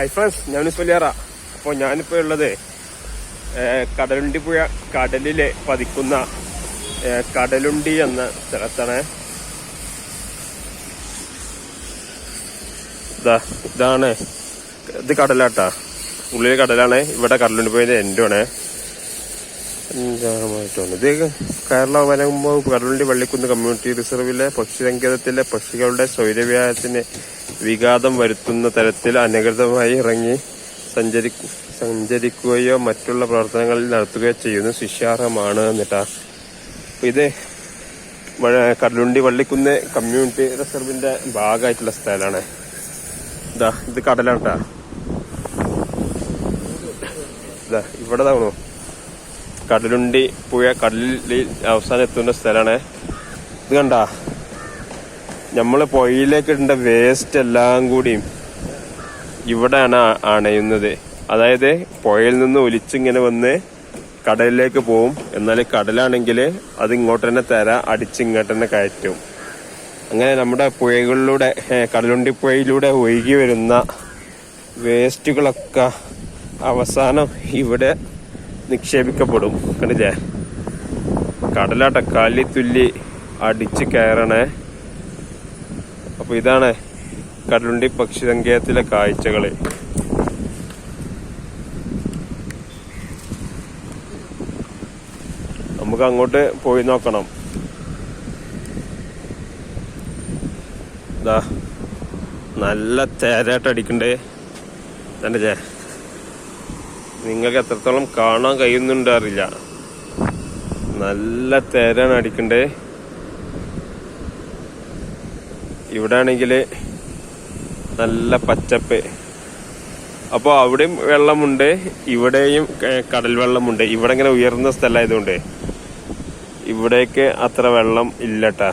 Hi friends ഞാൻ വലിയാറ അപ്പോൾ ഞാനിപ്പോൾ ഉള്ളത് കടലുണ്ടി പുഴ കടലിലെ പതിക്കുന്ന കടലുണ്ടി എന്ന സ്ഥലത്താണ്. ഇതാ ഇതാണ് ഇത് കടലാട്ടാ. ഉള്ളിൽ കടലാണ് ഇവിടെ കടലുണ്ടി എന്റെ എൻഡാണ് അഞ്ചാമായിട്ടാണ് ഇത് കേരള വനം വകുപ്പ് കടലുണ്ടി വള്ളിക്കുന്ന് കമ്മ്യൂണിറ്റി റിസർവിലെ പക്ഷിസങ്കേതത്തിലെ പക്ഷികളുടെ സ്വൈരവ്യാഹത്തിന് വിഘാതം വരുത്തുന്ന തരത്തിൽ അനധികൃതമായി ഇറങ്ങി സഞ്ചരി സഞ്ചരിക്കുകയോ മറ്റുള്ള പ്രവർത്തനങ്ങളിൽ നടത്തുകയോ ചെയ്യുന്നത് ശിക്ഷാർഹമാണ് എന്നിട്ടാ. ഇത് കടലുണ്ടി വള്ളിക്കുന്ന് കമ്മ്യൂണിറ്റി റിസർവിന്റെ ഭാഗമായിട്ടുള്ള സ്ഥലമാണ്. ഇതാ ഇത് കടലാണ് കേട്ടാ ഇതാ ഇവിടെ താണോ കടലുണ്ടി പുഴ കടലിൽ അവസാനം എത്തുന്ന സ്ഥലമാണ്. ഇത് കണ്ട? നമ്മൾ പുഴയിലേക്ക് ഇടേണ്ട വേസ്റ്റ് എല്ലാം കൂടിയും ഇവിടെയാണ് അണയുന്നത്. അതായത് പുഴയിൽ നിന്ന് ഒലിച്ചിങ്ങനെ വന്ന് കടലിലേക്ക് പോവും. എന്നാൽ കടലാണെങ്കിൽ അത് ഇങ്ങോട്ട് തന്നെ തര അടിച്ച് ഇങ്ങോട്ട് തന്നെ കയറ്റും. അങ്ങനെ നമ്മുടെ പുഴകളിലൂടെ കടലുണ്ടി പുഴയിലൂടെ ഒഴുകി വരുന്ന വേസ്റ്റുകളൊക്കെ അവസാനം ഇവിടെ നിക്ഷേപിക്കപ്പെടും. കണ്ടില്ലേ? കടലാട്ട തുല്ലി അടിച്ച് കയറണേ. അപ്പൊ ഇതാണ് കടലുണ്ടി പക്ഷി സങ്കേതത്തിലെ കാഴ്ചകൾ നമുക്ക് അങ്ങോട്ട് പോയി നോക്കണം. നല്ല തേരായിട്ട് അടിക്കണ്ടേ. കണ്ടില്ലേ? നിങ്ങൾക്ക് എത്രത്തോളം കാണാൻ കഴിയുന്നുണ്ടറിയില്ല നല്ല തേരാണ് അടിക്കണ്ടേ. ഇവിടെ ആണെങ്കിൽ നല്ല പച്ചപ്പ്. അപ്പോൾ അവിടെയും വെള്ളമുണ്ട് ഇവിടെയും കടൽ വെള്ളമുണ്ട്. ഇവിടെ ഇങ്ങനെ ഉയർന്ന സ്ഥലമായതുകൊണ്ട് ഇവിടേക്ക് അത്ര വെള്ളം ഇല്ലട്ടാ.